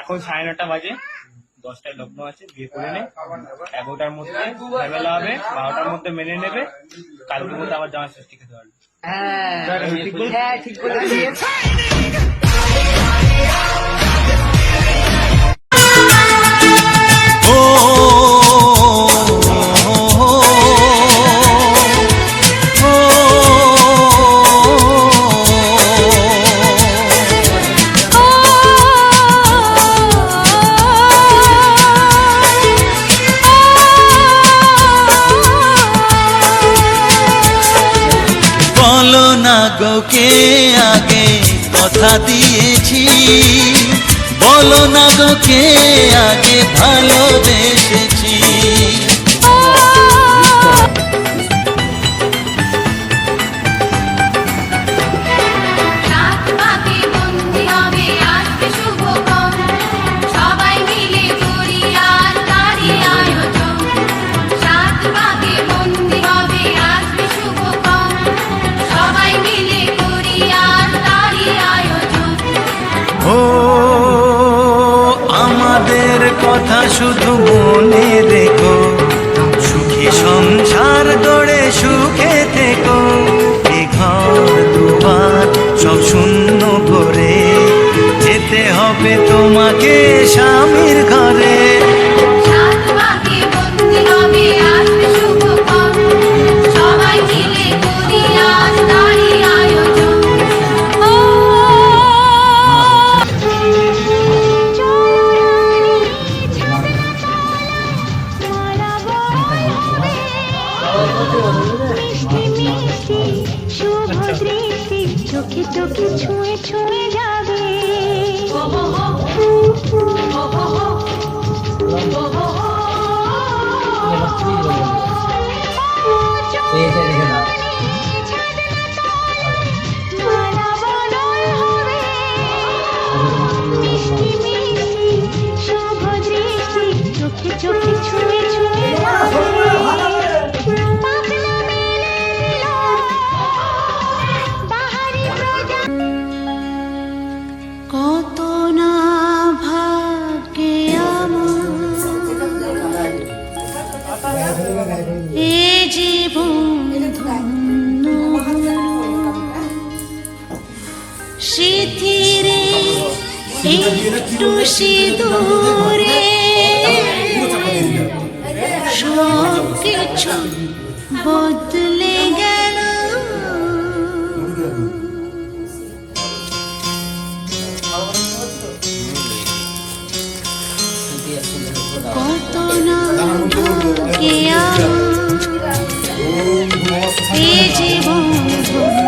এখন সাড়ে নটা বাজে। দশটায় লগ্ন আছে বিয়ে করে নে। এগারোটার মধ্যে বেলা হবে বারোটার মধ্যে মেনে নেবে। কালকের মধ্যে আবার জামা ষষ্ঠী খেতে পারবে। হ্যাঁ।, হ্যাঁ ঠিক বলে না গোকে আগে কথা দিয়েছি? বলো না গোকে আগে ভালোবেসেছি? শুধু কিছু ছুঁয়ে ছুঁয়ে সিথিরে একটু সিঁদুরে। সব কিছু বদলে গেল। কত না কে আমার। জীবন